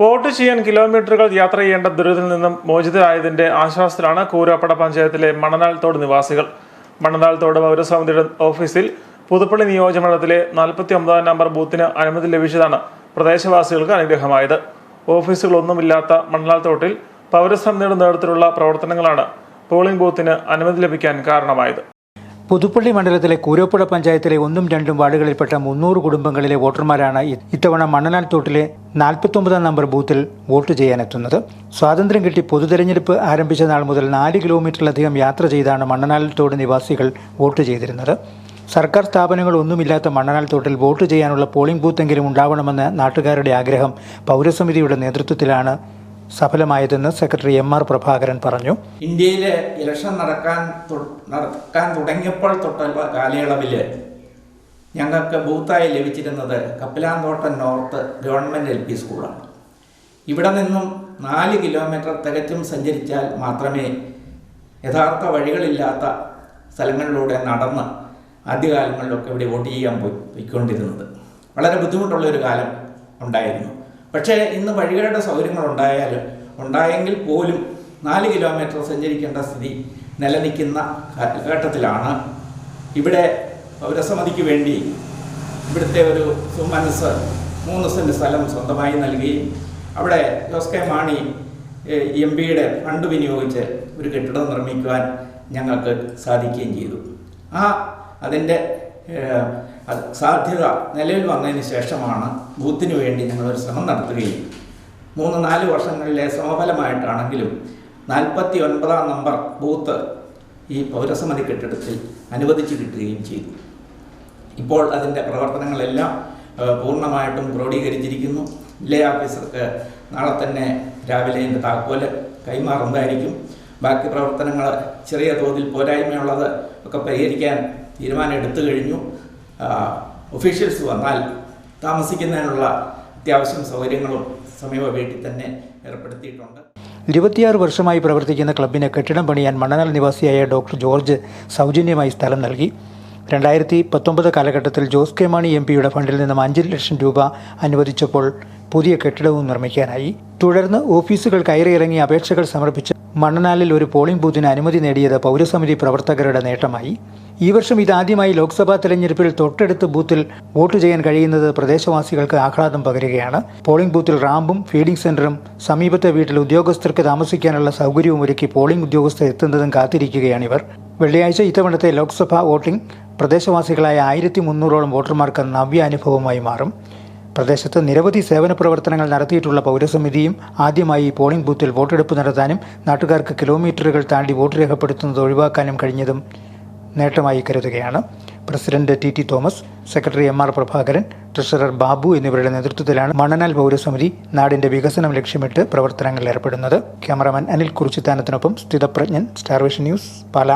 Vote ചെയ്യാൻ കിലോമീറ്ററുകൾ യാത്ര ചെയ്യേണ്ട ദുരിതത്തിൽ നിന്നും മോചിതരായതിന്റെ ആശ്വാസത്തിലാണ് കൂരാപ്പട പഞ്ചായത്തിലെ മണനാൽത്തോട് നിവാസികൾ. മണനാൽത്തോട് പൗരസമിതിയുടെ ഓഫീസിൽ പുതുപ്പള്ളി നിയോജകമണ്ഡലത്തിലെ നാൽപ്പത്തി ഒമ്പതാം നമ്പർ ബൂത്തിന് അനുമതി ലഭിച്ചതാണ് പ്രദേശവാസികൾക്ക് അനുഗ്രഹമായത്. ഓഫീസുകളൊന്നുമില്ലാത്ത മണനാൽത്തോട്ടിൽ പൗരസമിതിയുടെ നേതൃത്വത്തിലുള്ള പ്രവർത്തനങ്ങളാണ് പോളിംഗ് ബൂത്തിന് അനുമതി ലഭിക്കാൻ കാരണമായത്. പുതുപ്പള്ളി മണ്ഡലത്തിലെ കൂരോപ്പുഴ പഞ്ചായത്തിലെ ഒന്നും രണ്ടും വാർഡുകളിൽപ്പെട്ട മുന്നൂറ് കുടുംബങ്ങളിലെ വോട്ടർമാരാണ് ഇത്തവണ മണ്ണനാൽ തോട്ടിലെ നാൽപ്പത്തൊമ്പതാം നമ്പർ ബൂത്തിൽ വോട്ട് ചെയ്യാനെത്തുന്നത്. സ്വാതന്ത്ര്യം കിട്ടി പൊതുതെരഞ്ഞെടുപ്പ് ആരംഭിച്ച നാൾ മുതൽ നാല് കിലോമീറ്ററിലധികം യാത്ര ചെയ്താണ് മണ്ണനാൽ തോട് നിവാസികൾ വോട്ട് ചെയ്തിരുന്നത്. സർക്കാർ സ്ഥാപനങ്ങൾ ഒന്നുമില്ലാത്ത മണ്ണനാൽ തോട്ടിൽ വോട്ട് ചെയ്യാനുള്ള പോളിംഗ് ബൂത്തെങ്കിലും ഉണ്ടാവണമെന്ന നാട്ടുകാരുടെ ആഗ്രഹം പൗരസമിതിയുടെ നേതൃത്വത്തിലാണ് സഫലമായതെന്ന് സെക്രട്ടറി എം ആർ പ്രഭാകരൻ പറഞ്ഞു. ഇന്ത്യയിലെ ഇലക്ഷൻ നടക്കാൻ നടക്കാൻ തുടങ്ങിയപ്പോൾ തൊട്ടുള്ള കാലയളവിൽ ഞങ്ങൾക്ക് ബൂത്തായി ലഭിച്ചിരുന്നത് Kappilanthottam north government L P സ്കൂളാണ്. ഇവിടെ നിന്നും നാല് കിലോമീറ്റർ തികച്ചും സഞ്ചരിച്ചാൽ മാത്രമേ യഥാർത്ഥ വഴികളില്ലാത്ത സ്ഥലങ്ങളിലൂടെ നടന്ന് ആദ്യകാലങ്ങളിലൊക്കെ ഇവിടെ വോട്ട് ചെയ്യാൻ പോയി പോയിക്കൊണ്ടിരുന്നത്. വളരെ ബുദ്ധിമുട്ടുള്ള ഒരു കാലം ഉണ്ടായിരുന്നു. പക്ഷേ ഇന്ന് വഴികളുടെ സൗകര്യങ്ങൾ ഉണ്ടായാലും ഉണ്ടായെങ്കിൽ പോലും നാല് കിലോമീറ്റർ സഞ്ചരിക്കേണ്ട സ്ഥിതി നിലനിൽക്കുന്ന കാലഘട്ടത്തിലാണ് ഇവിടെ പൗരസമിതിക്ക് വേണ്ടി ഇവിടുത്തെ ഒരു സുമനസ് മൂന്ന് സെന്റ് സ്ഥലം സ്വന്തമായി നൽകുകയും അവിടെ ജോസ് കെ മാണി എം പിയുടെ ഫണ്ട് വിനിയോഗിച്ച് ഒരു കെട്ടിടം നിർമ്മിക്കുവാൻ ഞങ്ങൾക്ക് സാധിക്കുകയും ചെയ്തു. ആ അതിന്റെ അത് സാധ്യത നിലവിൽ വന്നതിന് ശേഷമാണ് ബൂത്തിന് വേണ്ടി ഞങ്ങളൊരു ശ്രമം നടത്തുകയും മൂന്ന് നാല് വർഷങ്ങളിലെ സമഫലമായിട്ടാണെങ്കിലും നാൽപ്പത്തി ഒൻപതാം നമ്പർ ബൂത്ത് ഈ പൗരസമിതി കെട്ടിടത്തിൽ അനുവദിച്ചു കിട്ടുകയും ചെയ്തു. ഇപ്പോൾ അതിന്റെ പ്രവർത്തനങ്ങളെല്ലാം പൂർണമായിട്ടും ക്രോഡീകരിച്ചിരിക്കുന്നു. വില്ലേജ് ഓഫീസർക്ക് നാളെ തന്നെ രാവിലെ എന്റെ താക്കോൽ കൈമാറുന്നതായിരിക്കും. ബാക്കി പ്രവർത്തനങ്ങൾ ചെറിയ തോതിൽ പോരായ്മയുള്ളത് ഒക്കെ പരിഹരിക്കാൻ തീരുമാനം എടുത്തു കഴിഞ്ഞു. ഒഫീഷ്യൽസ് വന്നാൽ താമസിക്കുന്നതിനുള്ള അത്യാവശ്യം സൗകര്യങ്ങളും സമീപ വീട്ടിൽ തന്നെ ഏർപ്പെടുത്തിയിട്ടുണ്ട്. ഇരുപത്തിയാറ് വർഷമായി പ്രവർത്തിക്കുന്ന ക്ലബിന് കെട്ടിടം പണിയാൻ മണ്ണനാൽ നിവാസിയായ ഡോക്ടർ ജോർജ് സൗജന്യമായി സ്ഥലം നൽകി. രണ്ടായിരത്തി പത്തൊമ്പത് കാലഘട്ടത്തിൽ ജോസ് കെ മാണി എം പിയുടെ ഫണ്ടിൽ നിന്നും അഞ്ച് ലക്ഷം രൂപ അനുവദിച്ചപ്പോൾ പുതിയ കെട്ടിടവും നിർമ്മിക്കാനായി. തുടർന്ന് ഓഫീസുകൾ കയറിയിറങ്ങി അപേക്ഷകൾ സമർപ്പിച്ച് മണ്ണനാലിൽ ഒരു പോളിംഗ് ബൂത്തിന് അനുമതി നേടിയത് പൗരസമിതി പ്രവർത്തകരുടെ നേട്ടമായി. ഈ വർഷം ഇതാദ്യമായി ലോക്സഭാ തെരഞ്ഞെടുപ്പിൽ തൊട്ടടുത്ത് ബൂത്തിൽ വോട്ട് ചെയ്യാൻ കഴിയുന്നത് പ്രദേശവാസികൾക്ക് ആഹ്ലാദം പകരുകയാണ്. പോളിംഗ് ബൂത്തിൽ റാമ്പും ഫീഡിംഗ് സെന്ററും സമീപത്തെ വീട്ടിൽ ഉദ്യോഗസ്ഥർക്ക് താമസിക്കാനുള്ള സൗകര്യവും ഒരുക്കി പോളിംഗ് ഉദ്യോഗസ്ഥർ എത്തുന്നതും കാത്തിരിക്കുകയാണിവർ. വെള്ളിയാഴ്ച ഇത്തവണത്തെ ലോക്സഭാ വോട്ടിംഗ് പ്രദേശവാസികളായ ആയിരത്തി മുന്നൂറോളം വോട്ടർമാർക്ക് നവ്യ അനുഭവമായി മാറും. പ്രദേശത്ത് നിരവധി സേവന പ്രവർത്തനങ്ങൾ നടത്തിയിട്ടുള്ള പൗരസമിതിയും ആദ്യമായി പോളിംഗ് ബൂത്തിൽ വോട്ടെടുപ്പ് നടത്താനും നാട്ടുകാർക്ക് കിലോമീറ്ററുകൾ താണ്ടി വോട്ട് രേഖപ്പെടുത്തുന്നത് ഒഴിവാക്കാനും കഴിഞ്ഞതും നേട്ടമായി കരുതുകയാണ്. President T T Thomas secretary M R Prabhakaran treasurer Babu എന്നിവരുടെ നേതൃത്വത്തിലാണ് മണ്ണനാൽ പൗരസമിതി നാടിന്റെ വികസനം ലക്ഷ്യമിട്ട് പ്രവർത്തനങ്ങളിൽ ഏർപ്പെടുന്നത്. ക്യാമറാമാൻ അനിൽ കുറിച്ചിത്താനത്തിനൊപ്പം സ്ഥിതപ്രജ്ഞൻ സ്റ്റാർവേഷൻ ന്യൂസ് പാല.